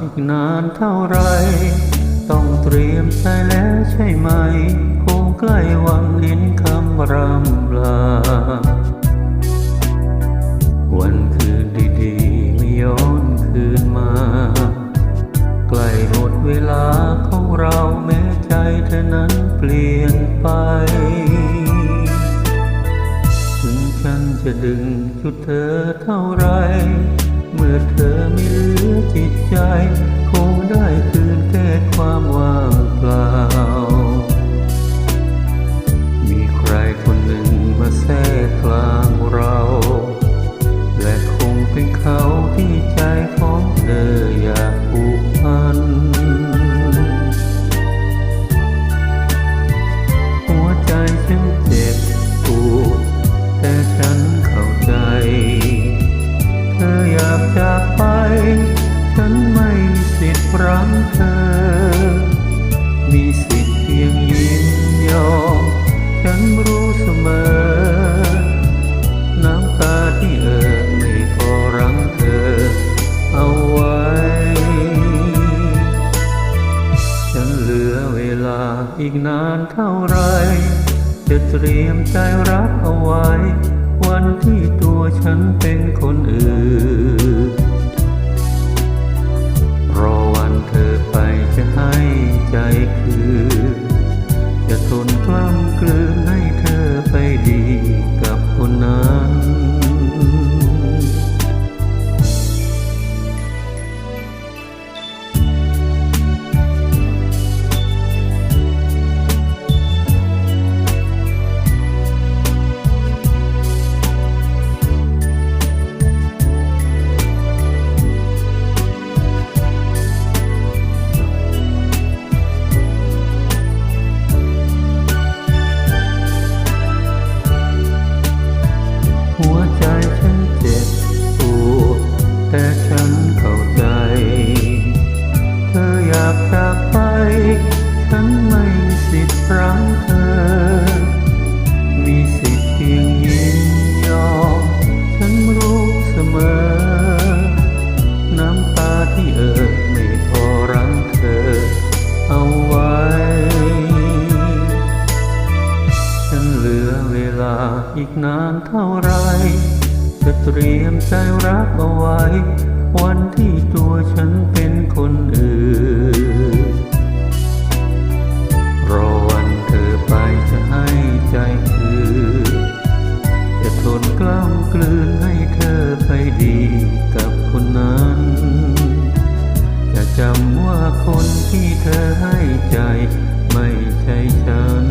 อีกนานเท่าไร ต้องเตรียมใจแล้วใช่ไหม คงใกล้วันเห็นคำรำลา วันคืนดีๆไม่ย้อนคืนมา ใกล้หมดเวลาของเราแม้ใจเธอนั้นเปลี่ยนไปถึงฉันจะดึงชุดเธอเท่าไร เมื่อเธอไม่เหลือจิตใจ คงได้คืนแค่ความ รั้งเธอ มีสิทธิ์เพียงยินยอมฉันรู้เสมอ น้ำตาที่เอ่อไม่พอรั้งเธอ เอาไว้ ฉันเหลือเวลาอีกนานเท่าไร จะเตรียมใจรักเอาไว้ วันที่ตัวฉันเป็นคนอื่น ใจคือ จะทนกล้ำกลืนให้เธอไปดีกับคนนั้น เข้าใจ เธออยากจากไป ฉันไม่มีสิทธิ์รั้งเธอ มีสิทธิ์เพียงยินยอม ฉันรู้เสมอ น้ำตาที่เอ่อไม่พอรั้งเธอ เอาไว้ ฉันเหลือเวลาอีกนานเท่าไรจะเตรียมใจรักเอาไว้ วันที่ตัวฉันเป็นคนอื่น รอวันเธอไปจะให้ใจคืนจะทนกล้ำกลืนให้เธอไปดีกับคนนั้น จะจำว่าคนที่เธอให้ใจไม่ใช่ฉัน